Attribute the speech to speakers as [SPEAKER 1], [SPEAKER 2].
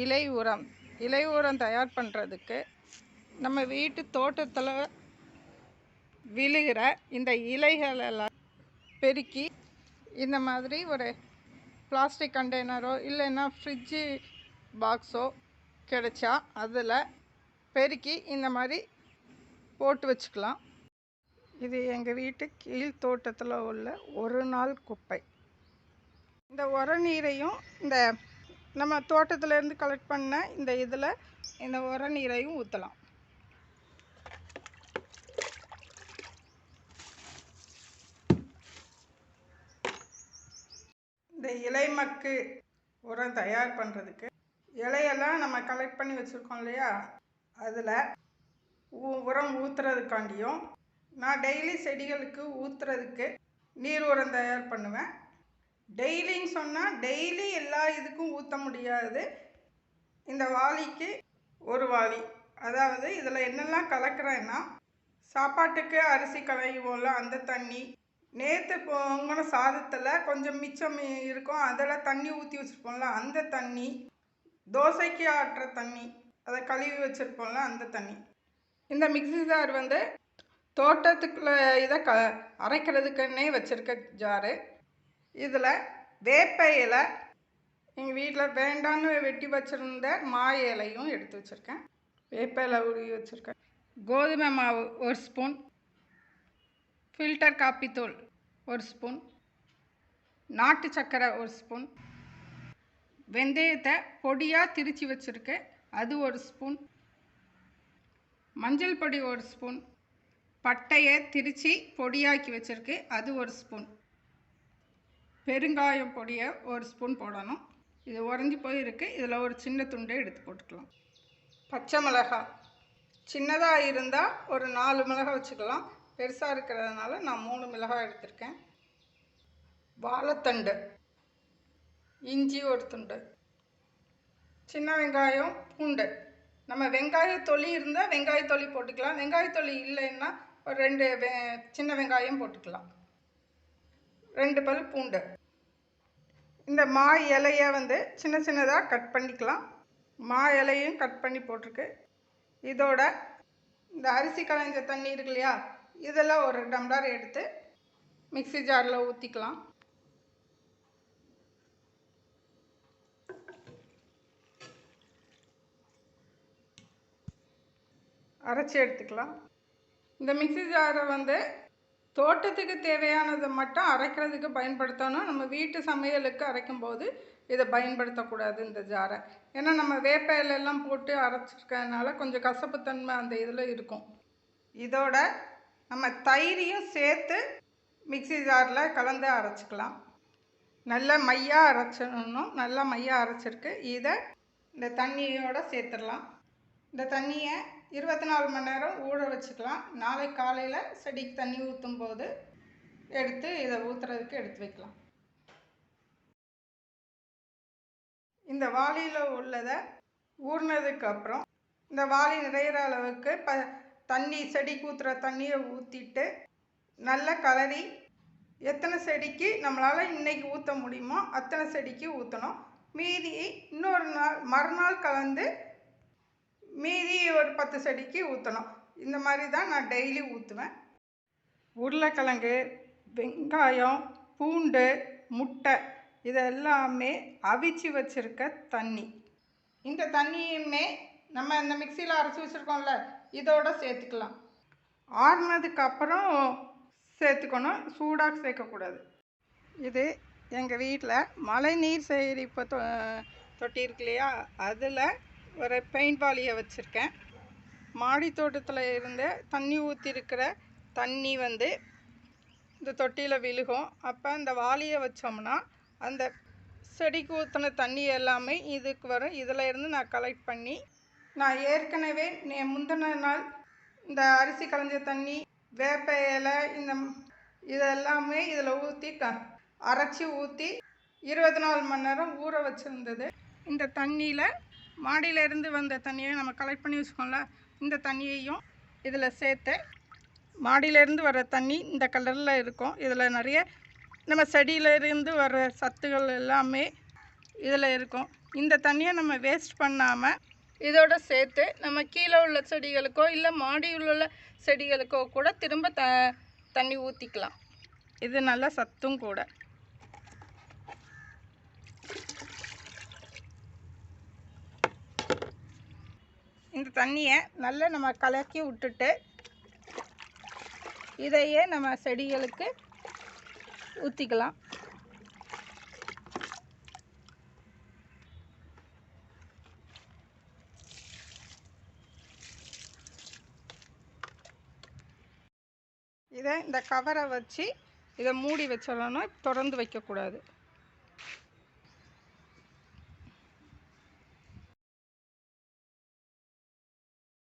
[SPEAKER 1] இலை உரம். இலை உரம் தயார் பண்ணுறதுக்கு நம்ம வீட்டு தோட்டத்தில் விழுகிற இந்த இலைகளெல்லாம் பெருக்கி இந்த மாதிரி ஒரு பிளாஸ்டிக் கண்டெய்னரோ இல்லைன்னா ஃப்ரிட்ஜு பாக்ஸோ கிடைச்சா அதில் பெருக்கி இந்த மாதிரி போட்டு வச்சுக்கலாம். இது எங்கள் வீட்டு கீழ் தோட்டத்தில் உள்ள ஒரு நாள் குப்பை. இந்த உர நீரையும் இந்த நம்ம தோட்டத்துலேருந்து கலெக்ட் பண்ண இந்த இதில் இந்த உர நீரையும் ஊற்றலாம். இந்த இலை மக்கு உரம் தயார் பண்ணுறதுக்கு இலையெல்லாம் நம்ம கலெக்ட் பண்ணி வச்சுருக்கோம் இல்லையா? அதில் உரம் ஊற்றுறதுக்காண்டியும் நான் டெய்லி செடிகளுக்கு ஊற்றுறதுக்கு நீர் உரம் தயார் பண்ணுவேன். டெய்லின்னு சொன்னால் டெய்லி எல்லா இதுக்கும் ஊற்ற முடியாது. இந்த வாளிக்கு ஒரு வாளி. அதாவது இதில் என்னெல்லாம் கலக்கிறேன்னா சாப்பாட்டுக்கு அரிசி கலையுவோம்ல அந்த தண்ணி. நேற்று பொங்கின சாதத்தில் கொஞ்சம் மிச்சம் இருக்கும் அதில் தண்ணி ஊற்றி வச்சுருப்போம்ல அந்த தண்ணி. தோசைக்கு ஆட்டுற தண்ணி. அதை கழுவி வச்சுருப்போம்ல அந்த தண்ணி. இந்த மிக்ஸி ஜார் வந்து தோட்டத்துக்குள்ளே இதை க அரைக்கிறதுக்குன்னே வச்சுருக்க ஜாரு. இதில் வேப்ப இலை எங்கள் வீட்டில் வேண்டான்னு வெட்டி வச்சுருந்த மா இலையும் எடுத்து வச்சுருக்கேன். வேப்ப இலை உருவி வச்சுருக்கேன். கோதுமை மாவு ஒரு ஸ்பூன். ஃபில்டர் காப்பித்தூள் ஒரு ஸ்பூன். நாட்டு சர்க்கரை ஒரு ஸ்பூன். வெந்தயத்தை பொடியாக திரித்து வச்சுருக்கேன். அது ஒரு ஸ்பூன். மஞ்சள் பொடி ஒரு ஸ்பூன். பட்டையை திரித்து பொடியாக்கி வச்சுருக்கு. அது ஒரு ஸ்பூன். பெருங்காயம் பொடியை ஒரு ஸ்பூன் போடணும். இது உறைஞ்சி போயிருக்கு. இதில் ஒரு சின்ன துண்டை எடுத்து போட்டுக்கலாம். பச்சை மிளகாய் சின்னதாக இருந்தால் ஒரு நாலு மிளகாய் வச்சுக்கலாம். பெருசாக இருக்கிறதுனால நான் மூணு மிளகாய் எடுத்திருக்கேன். வாழைத்தண்டு. இஞ்சி ஒரு துண்டு. சின்ன வெங்காயம் பூண்டு. நம்ம வெங்காய தொளி இருந்தால் வெங்காயத்தொளி போட்டுக்கலாம். வெங்காயத்தொளி இல்லைன்னா ஒரு ரெண்டு வெ சின்ன வெங்காயம் போட்டுக்கலாம். ரெண்டு பல் பூண்டு. இந்த மா இலையை வந்து சின்ன சின்னதாக கட் பண்ணிக்கலாம். மா இலையும் கட் பண்ணி போட்டிருக்கு. இதோட இந்த அரிசி களைஞ்ச தண்ணி இருக்கு இல்லையா இதெல்லாம் ஒரு டம்ளர் எடுத்து மிக்ஸி ஜாரில் ஊற்றிக்கலாம் அரைச்சி எடுத்துக்கலாம். இந்த மிக்சி ஜாரை வந்து தோட்டத்துக்கு தேவையானதை மட்டும் அரைக்கிறதுக்கு பயன்படுத்தணும். நம்ம வீட்டு சமையலுக்கு அரைக்கும் போது இதை பயன்படுத்தக்கூடாது இந்த ஜாரை. ஏன்னா நம்ம வேப்ப இலையெல்லாம் போட்டு அரைச்சிருக்கிறதுனால கொஞ்சம் கசப்புத்தன்மை அந்த இதில் இருக்கும். இதோட நம்ம தயிரையும் சேர்த்து மிக்ஸி ஜாரில் கலந்து அரைச்சிக்கலாம். நல்ல மையாக அரைச்சணும் நல்லா மையாக அரைச்சிருக்கு. இதை இந்த தண்ணியோடு சேர்த்துடலாம். இந்த தண்ணியை இருபத்தி நாலு மணி நேரம் ஊற வச்சுக்கலாம். நாளை காலையில் செடிக்கு தண்ணி ஊற்றும் போது எடுத்து இதை ஊற்றுறதுக்கு எடுத்து வைக்கலாம். இந்த வாளியில் உள்ளதை ஊறினதுக்கு அப்புறம் இந்த வாளி நிறையிற அளவுக்கு ப தண்ணி செடிக்கு ஊற்றுற தண்ணியை ஊற்றிட்டு நல்ல கலரி எத்தனை செடிக்கு நம்மளால் இன்றைக்கி ஊற்ற முடியுமோ அத்தனை செடிக்கு ஊற்றணும் மீதி இன்னொரு நாள் மறுநாள் கலந்து மீதி ஒரு பத்து செடிக்கு ஊற்றணும் இந்த மாதிரி தான் நான் டெய்லி ஊற்றுவேன் உருளைக்கிழங்கு வெங்காயம் பூண்டு முட்டை இதெல்லாமே அவிச்சு வச்சுருக்க தண்ணி. இந்த தண்ணியுமே நம்ம இந்த மிக்சியில் அரைச்சி வச்சுருக்கோம்ல இதோட சேர்த்துக்கலாம். ஆறுனதுக்கப்புறம் சேர்த்துக்கணும் சூடாக சேர்க்கக்கூடாது. இது எங்கள் வீட்டில் மழை நீர் சேகரிப்பு தொ தொட்டி இருக்கு இல்லையா அதில் ஒரு பெயிண்ட் வாளியை வச்சுருக்கேன். மாடி தோட்டத்தில் இருந்த தண்ணி ஊற்றிருக்கிற தண்ணி வந்து இந்த தொட்டியில் விழுகும். அப்போ அந்த வாளியை வச்சோம்னா அந்த செடிக்கு ஊற்றின தண்ணி எல்லாமே இதுக்கு வரும். இதில் இருந்து நான் கலெக்ட் பண்ணி நான் ஏற்கனவே நே முந்தின நாள் இந்த அரிசி களைஞ்ச தண்ணி வேப்ப இலை இந்த இதெல்லாமே இதில் ஊற்றி க அரைச்சி ஊற்றி இருபத்தி நாலு மணி நேரம் ஊற வச்சுருந்தது. இந்த தண்ணியில் மாடியிலேருந்து வந்த தண்ணியை நம்ம கலெக்ட் பண்ணி வச்சுக்கோம்ல இந்த தண்ணியையும் இதில் சேர்த்து மாடியிலேருந்து வர தண்ணி இந்த கலரில் இருக்கும். இதில் நிறைய நம்ம செடியிலேருந்து வர சத்துகள் எல்லாமே இதில் இருக்கும். இந்த தண்ணியை நம்ம வேஸ்ட் பண்ணாமல் இதோட சேர்த்து நம்ம கீழே உள்ள செடிகளுக்கோ இல்லை மாடியில் உள்ள செடிகளுக்கோ கூட திரும்ப த தண்ணி ஊற்றிக்கலாம் இது நல்ல சத்தும் கூட. இந்த தண்ணியை நல்லா நம்ம கலக்கி விட்டுட்டு இதையே நம்ம செடிகளுக்கு ஊற்றிக்கலாம் இதை இந்த கவரை வச்சு இதை மூடி வச்சிடணும். திறந்து வைக்கக்கூடாது.